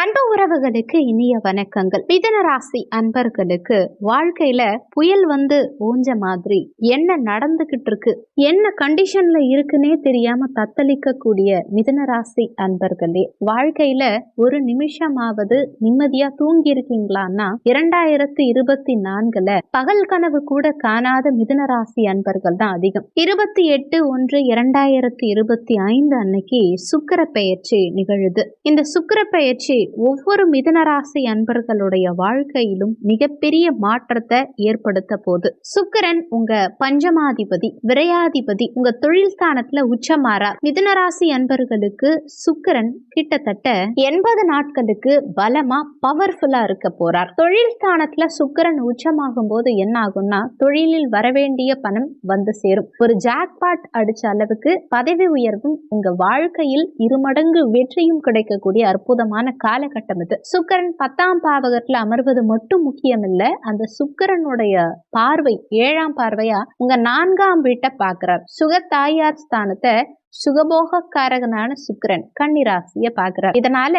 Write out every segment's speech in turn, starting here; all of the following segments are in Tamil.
அன்பு உறவுகளுக்கு இனிய வணக்கங்கள். மிதன ராசி அன்பர்களுக்கு வாழ்க்கையில புயல் வந்து ஊஞ்ச மாதிரி என்ன நடந்துகிட்டு இருக்கு என்ன கண்டிஷன்ல இருக்குன்னே தெரியாம தத்தளிக்க கூடிய மிதன ராசி அன்பர்களே வாழ்க்கையில ஒரு நிமிஷமாவது நிம்மதியா தூங்கி இருக்கீங்களான்னா இரண்டாயிரத்தி இருபத்தி நான்குல பகல் கனவு கூட காணாத மிதன ராசி அன்பர்கள் தான் அதிகம். இருபத்தி எட்டு ஒன்று இரண்டாயிரத்தி இருபத்தி ஐந்து அன்னைக்கு சுக்கர பெயர்ச்சி நிகழுது. இந்த சுக்கர பெயர்ச்சி ஒவ்வொரு மிதனராசி அன்பர்களுடைய வாழ்க்கையிலும் மிகப்பெரிய மாற்றத்தை ஏற்படுத்த போது சுக்கிரன் உங்க பஞ்சமாதிபதி விரையாதிபதி உங்க தொழில் ஸ்தானத்துல உச்சமாறார் மிதனராசி அன்பர்களுக்கு சுக்கிரன் கிட்டத்தட்ட எண்பது நாட்களுக்கு பலமா பவர்ஃபுல்லா இருக்க போறார். தொழில் ஸ்தானத்துல சுக்கிரன் உச்சமாகும் போது என்ன ஆகும்னா தொழிலில் வரவேண்டிய பணம் வந்து சேரும். ஒரு ஜாக்பாட் அடிச்ச அளவுக்கு பதவி உயர்வும் உங்க வாழ்க்கையில் இருமடங்கு வெற்றியும் கிடைக்கக்கூடிய அற்புதமான காலகட்டம் இது சுக்கரன் பத்தாம் பாவகத்துல அமர்வது மட்டும் முக்கியம் இல்ல அந்த சுக்கரனுடைய பார்வை ஏழாம் பார்வையா உங்க நான்காம் வீட்டை பாக்குறார் சுக தாயார் ஸ்தானத்தை சுகபோகக்காரகனான சுக்கரன் கன்னிராசிய பாக்குறார் இதனால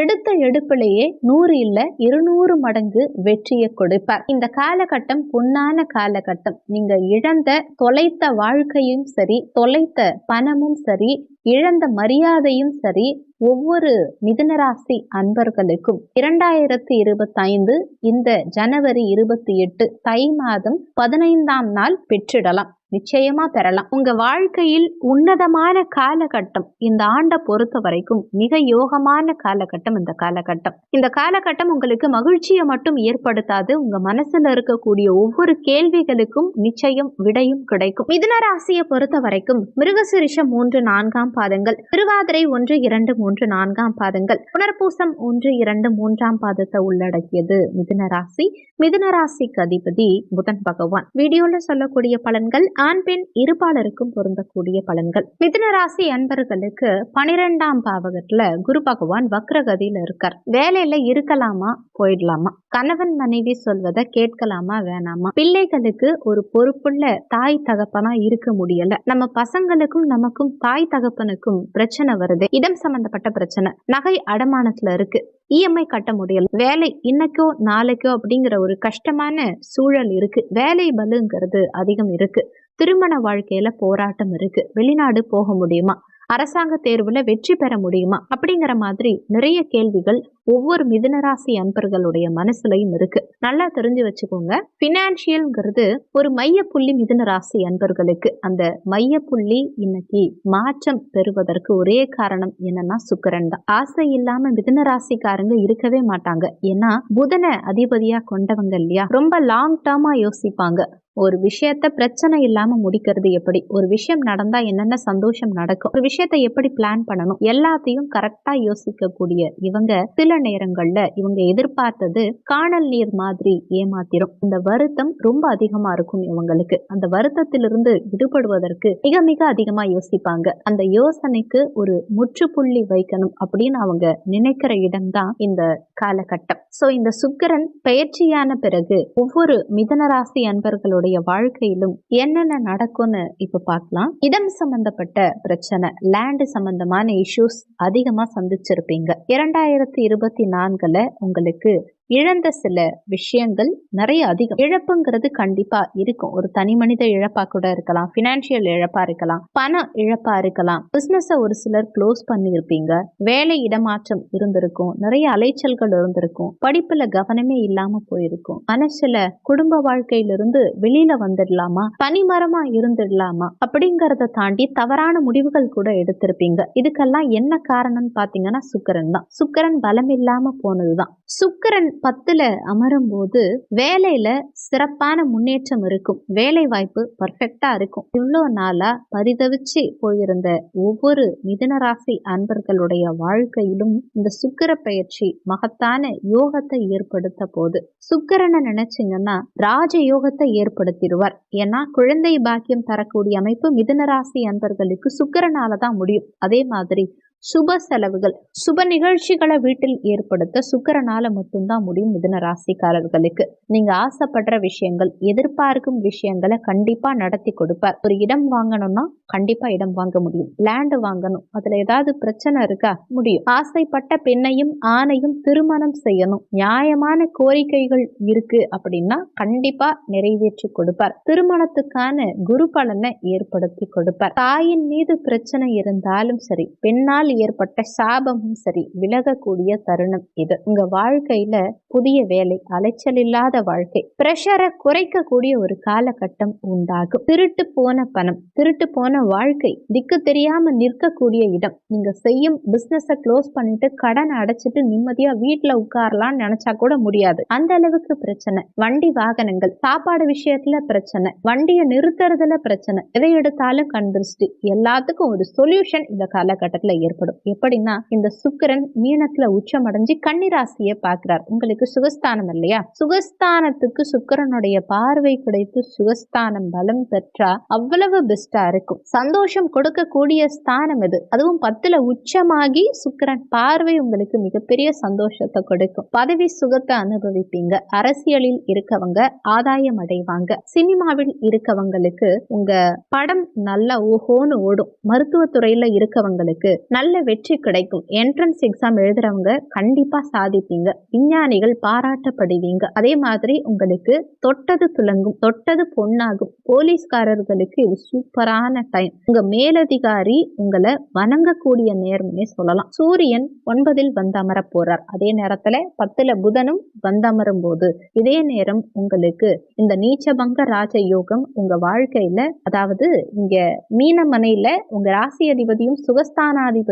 எடுத்த எடுப்பிலேயே நூறு இல்ல இருநூறு மடங்கு வெற்றியை கொடுப்பார். இந்த காலகட்டம் பொன்னான காலகட்டம். நீங்க இழந்த தொலைத்த வாழ்க்கையும் சரி தொலைத்த பணமும் சரி இழந்த மரியாதையும் சரி ஒவ்வொரு மிதனராசி அன்பர்களுக்கும் இரண்டாயிரத்தி இருபத்தி ஐந்து இந்த ஜனவரி இருபத்தி எட்டு தை மாதம் பதினைந்தாம் நாள் பெற்றிடலாம். நிச்சயமா பெறலாம். உங்க வாழ்க்கையில் உன்னதமான காலகட்டம் இந்த ஆண்டை பொறுத்த வரைக்கும் மிக யோகமான காலகட்டம் இந்த காலகட்டம். இந்த காலகட்டம் உங்களுக்கு மகிழ்ச்சியை மட்டும் ஏற்படுத்தாது உங்க மனசுல இருக்கக்கூடிய ஒவ்வொரு கேள்விகளுக்கும் நிச்சயம் விடையும் கிடைக்கும். மிதுன ராசியை பொறுத்த வரைக்கும் மிருகசிரிஷம் மூன்று நான்காம் பாதங்கள் திருவாதிரை ஒன்று இரண்டு மூன்று நான்காம் பாதங்கள் புனர்பூசம் ஒன்று இரண்டு மூன்றாம் பாதத்தை உள்ளடக்கியது மிதுன ராசி. மிதுன ராசிக்கு அதிபதி புதன் பகவான். வீடியோல சொல்லக்கூடிய பலன்கள் ஆண் பெண் இருபாலருக்கும் பொருந்தக்கூடிய பலன்கள். மிதுன ராசி அன்பர்களுக்கு பனிரெண்டாம் பாவகத்துல குரு பகவான் வக்ரகதியில இருக்கார். வேலையில இருக்கலாமா போயிடலாமா? கணவன் மனைவி சொல்வதை கேட்கலாமா வேணாமா? பிள்ளைகளுக்கு ஒரு பொறுப்புள்ள தாய் தகப்பனா இருக்க முடியல. நம்ம பசங்களுக்கும் நமக்கும் தாய் தகப்பனுக்கும் பிரச்சனை வருது. இடம் சம்பந்தப்பட்ட பிரச்சனை. நகை அடமானத்துல இருக்கு. இஎம்ஐ கட்ட முடியல. வேலை இன்னைக்கோ நாளைக்கோ அப்படிங்கிற ஒரு கஷ்டமான சூழல் இருக்கு. வேலை பலுங்கிறது அதிகம் இருக்கு. திருமண வாழ்க்கையில போராட்டம் இருக்கு. வெளிநாடு போக முடியுமா? அரசாங்க தேர்வுல வெற்றி பெற முடியுமா? அப்படிங்கிற மாதிரி நிறைய கேள்விகள் ஒவ்வொரு மிதுனராசி அன்பர்களுடைய மனசுலையும் இருக்கு. நல்லா தெரிஞ்சு வச்சுக்கோங்க. பினான்சியல்ங்கிறது ஒரு மைய புள்ளி மிதுனராசி அன்பர்களுக்கு. அந்த மைய புள்ளி இன்னைக்கு மாற்றம் பெறுவதற்கு ஒரே காரணம் என்னன்னா சுக்கரன் தான். ஆசை இல்லாம மிதுனராசிக்காரங்க இருக்கவே மாட்டாங்க. ஏன்னா புதனை அதிபதியா கொண்டவங்க இல்லையா? ரொம்ப லாங் டேர்மா யோசிப்பாங்க. ஒரு விஷயத்த பிரச்சனை இல்லாம முடிக்கிறது எப்படி? ஒரு விஷயம் நடந்தா என்னென்ன சந்தோஷம் நடக்கும்? ஒரு விஷயத்த எப்படி பிளான் பண்ணணும்? எல்லாத்தையும் கரெக்டா யோசிக்கக்கூடிய இவங்க சில நேரங்கள்ல இவங்க எதிர்பார்த்தது காணல் நீர் மாதிரி ஏமாத்திரும். இந்த வருத்தம் ரொம்ப அதிகமா இருக்கும் இவங்களுக்கு. அந்த வருத்தத்திலிருந்து விடுபடுவதற்கு மிக மிக அதிகமா யோசிப்பாங்க. அந்த யோசனைக்கு ஒரு முற்றுப்புள்ளி வைக்கணும் அப்படின்னு அவங்க நினைக்கிற இடம்தான் இந்த காலகட்டம். சோ இந்த சுக்கிரன் பயிற்சியான பிறகு ஒவ்வொரு மிதனராசி அன்பர்களுடைய வாழ்க்கையிலும் என்னென்ன நடக்கும்னு இப்ப பார்க்கலாம். இடம் சம்பந்தப்பட்ட பிரச்சனை லேண்டு சம்பந்தமான இஷ்யூஸ் அதிகமா சந்திச்சிருப்பீங்க. இரண்டாயிரத்தி இருபத்தி நான்குல உங்களுக்கு இழந்த சில விஷயங்கள் நிறைய அதிகம். இழப்புங்கிறது கண்டிப்பா இருக்கும். ஒரு தனி மனித இழப்பா கூட இருக்கலாம். பினான்சியல் இழப்பா இருக்கலாம். பண இழப்பா இருக்கலாம். பிசினஸ ஒரு சிலர் க்ளோஸ் பண்ணியிருப்பீங்க. வேலை இடமாற்றம் இருந்திருக்கும். நிறைய அலைச்சல்கள் இருந்திருக்கும். படிப்புல கவனமே இல்லாம போயிருக்கும். மனசுல குடும்ப வாழ்க்கையிலிருந்து வெளியில வந்துடலாமா? பனிமரமா இருந்துடலாமா? அப்படிங்கறத தாண்டி தவறான முடிவுகள் கூட எடுத்திருப்பீங்க. இதுக்கெல்லாம் என்ன காரணம்னு பாத்தீங்கன்னா சுக்கரன் தான். சுக்கரன் பலம் இல்லாம போனதுதான். சுக்கரன் பத்துல அமரும் போது வேலையில சிறப்பான முன்னேற்றம் இருக்கும். வேலை வாய்ப்பு பர்ஃபெக்டா இருக்கும். இவ்வளோ நாளா பரிதவிச்சு போயிருந்த ஒவ்வொரு மிதனராசி அன்பர்களுடைய வாழ்க்கையிலும் இந்த சுக்கிர பயிற்சி மகத்தான யோகத்தை ஏற்படுத்த போது சுக்கரனை நினைச்சிங்கன்னா ராஜ யோகத்தை ஏற்படுத்திடுவார். ஏன்னா குழந்தை பாக்கியம் தரக்கூடிய அமைப்பு மிதனராசி அன்பர்களுக்கு சுக்கரனால தான் முடியும். அதே மாதிரி சுப செலவுகள் சுப நிகழ்ச்சிகளை வீட்டில் ஏற்படுத்த சுக்கரனால மட்டும்தான் முடியும் மிதுன ராசிக்காரர்களுக்கு. நீங்க ஆசைப்படுற விஷயங்கள் எதிர்பார்க்கும் விஷயங்களை கண்டிப்பா நடத்தி கொடுப்பார். ஒரு இடம் வாங்கணும்னா கண்டிப்பா இடம் வாங்க முடியும். லேண்டு வாங்கணும். அதுல ஏதாவது பிரச்சனை இருக்கா? முடியும். ஆசைப்பட்ட பெண்ணையும் ஆணையும் திருமணம் செய்யணும். நியாயமான கோரிக்கைகள் இருக்கு அப்படின்னா கண்டிப்பா நிறைவேற்றி கொடுப்பார். திருமணத்துக்கான குரு பலனை ஏற்படுத்தி கொடுப்பார். தாயின் மீது பிரச்சனை இருந்தாலும் சரி பெண்ணால் ஏற்பட்ட சாபமும் சரி விலகக்கூடிய தருணம் இது. உங்க வாழ்க்கையில புதிய வேலை அலைச்சல் இல்லாத வாழ்க்கை பிரஷரை குறைக்கக்கூடிய ஒரு காலகட்டம் உண்டாகும். திருட்டு போன பணம் திருட்டு போன வாழ்க்கை திக்கு தெரியாம நிற்கக்கூடிய இடம். நீங்க செய்யும் பிசினஸ க்ளோஸ் பண்ணிட்டு கடன் அடைச்சிட்டு நிம்மதியா வீட்டுல உட்காரலாம்னு நினைச்சா கூட முடியாது. அந்த அளவுக்கு பிரச்சனை. வண்டி வாகனங்கள் சாப்பாடு விஷயத்துல பிரச்சனை வண்டியை நிறுத்துறதுல பிரச்சனை. எதை எடுத்தாலும் கண் எல்லாத்துக்கும் ஒரு சொல்யூஷன் இந்த காலகட்டத்துல ஏற்படும் எப்படின்னா இந்த சுக்கிரன் மீனத்துல உச்சம் அடைஞ்சு கன்னிராசியை பார்க்கிறார். உங்களுக்கு சுகஸ்தானம் இல்லையா? சுகஸ்தானத்துக்கு சுக்கரனுடைய பார்வை கிடைத்து சுகஸ்தானம் பலம் பெற்றா அவ்வளவு பெஸ்டா இருக்கும். சந்தோஷம் கொடுக்கக்கூடிய ஸ்தானம் இது அதுவும் பத்துல உச்சமாகி சுக்கிரன் பார்வை உங்களுக்கு மிகப்பெரிய சந்தோஷத்தை கொடுக்கும். பதவி சுகத்தை அனுபவிப்பீங்க. அரசியலில் இருக்கவங்க ஆதாயம் அடைவாங்க. சினிமாவில் இருக்கவங்களுக்கு உங்க படம் நல்லா ஓஹோன்னு ஓடும். மருத்துவத்துறையில இருக்கவங்களுக்கு நல்ல வெற்றி கிடைக்கும். என்ட்ரன்ஸ் எக்ஸாம் எழுதுறவங்க கண்டிப்பா சாதிப்பீங்க. விஞ்ஞானிகள் பாராட்டப்படுவீங்க. அதே மாதிரி உங்களுக்கு தொட்டது துலங்கும் தொட்டது பொண்ணாகும் போலீஸ்காரர்களுக்கு இது சூப்பரான டைம் உங்க மேலதிகாரி உங்களை வணங்கக்கூடிய நேரம்னே சொல்லலாம். சூரியன் ஒன்பதில் வந்து போறார். அதே நேரத்துல பத்துல புதனும் வந்து அமரும் போது. இதே நேரம் உங்களுக்கு இந்த நீச்சபங்க ராஜ யோகம் உங்க வாழ்க்கையில அதாவது இங்க மீனமனையில உங்க ராசி அதிபதியும்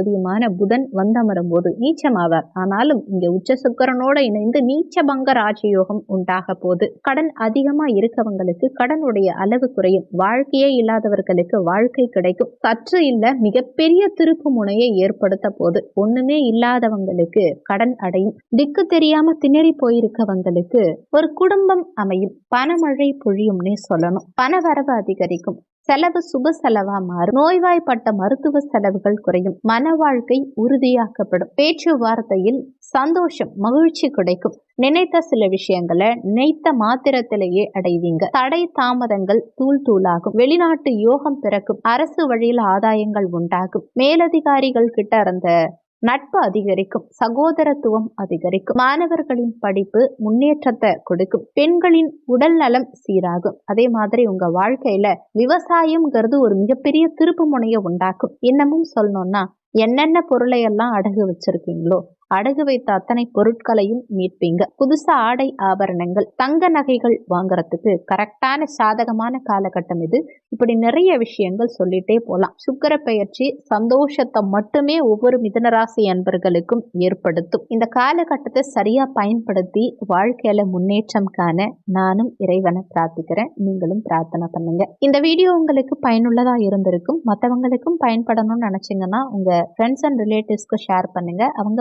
அதிபதியுமான புதன் வந்தமரும் போது நீச்சமாவார். ஆனாலும் இங்க உச்ச சுக்கரனோட இணைந்து நீச்ச பங்க ராஜயோகம் உண்டாக போது கடன் அதிகமா இருக்கவங்களுக்கு கடனுடைய அளவு குறையும். வாழ்க்கையே இல்லாதவர்களுக்கு வாழ்க்கை கிடைக்கும். சற்று இல்ல மிகப்பெரிய திருப்பு முனையை ஏற்படுத்த போது ஒண்ணுமே இல்லாதவங்களுக்கு கடன் அடையும். திக்கு தெரியாம திணறி போயிருக்கவங்களுக்கு ஒரு குடும்பம் அமையும். பணமழை பொழியும்னே சொல்லணும். பணவரவு அதிகரிக்கும். செலவு சுப செலவா மாறும். நோய்வாய்ப்பட்ட மருத்துவ செலவுகள் குறையும். மன வாழ்க்கை உறுதியாக்கப்படும். பேச்சுவார்த்தையில் சந்தோஷம் மகிழ்ச்சி கிடைக்கும். நினைத்த சில விஷயங்களை நினைத்த மாத்திரத்திலேயே அடைவீங்க. தடை தாமதங்கள் தூள் தூளாகும். வெளிநாட்டு யோகம் பிறக்கும். அரசு வழியில் ஆதாயங்கள் உண்டாகும். மேலதிகாரிகள் கிட்ட இருந்த நட்பு அதிகரிக்கும் சகோதரத்துவம் அதிகரிக்கும் மாணவர்களின் படிப்பு முன்னேற்றத்தை கொடுக்கும் பெண்களின் உடல் நலம் சீராகும். அதே மாதிரி உங்க வாழ்க்கையில விவசாயம்ங்கிறது ஒரு மிகப்பெரிய திருப்பு முனையை உண்டாக்கும். இன்னமும் சொல்லணும்னா என்னென்ன பொருளை எல்லாம் அடகு வச்சிருக்கீங்களோ அடகு வைத்த அத்தனை பொருட்களையும் மீட்பீங்க. புதுசா ஆடை ஆபரணங்கள் தங்க நகைகள் வாங்குறதுக்கு கரெக்டான சாதகமான காலகட்டம் இது. இப்படி நிறைய விஷயங்கள் சொல்லிட்டே போலாம். சுக்கர பெயர்ச்சி சந்தோஷத்தை மட்டுமே ஒவ்வொரு மிதனராசி அன்பர்களுக்கும் ஏற்படுத்தும். இந்த காலகட்டத்தை சரியா பயன்படுத்தி வாழ்க்கையில முன்னேற்றம் காண நானும் இறைவனை பிரார்த்திக்கிறேன். நீங்களும் பிரார்த்தனை பண்ணுங்க. இந்த வீடியோ உங்களுக்கு பயனுள்ளதா இருந்திருக்கும். மற்றவங்களுக்கும் பயன்படணும்னு நினைச்சீங்கன்னா உங்க ஃப்ரெண்ட்ஸ் அண்ட் ரிலேட்டிவ்ஸ்க்கு ஷேர் பண்ணுங்க. அவங்க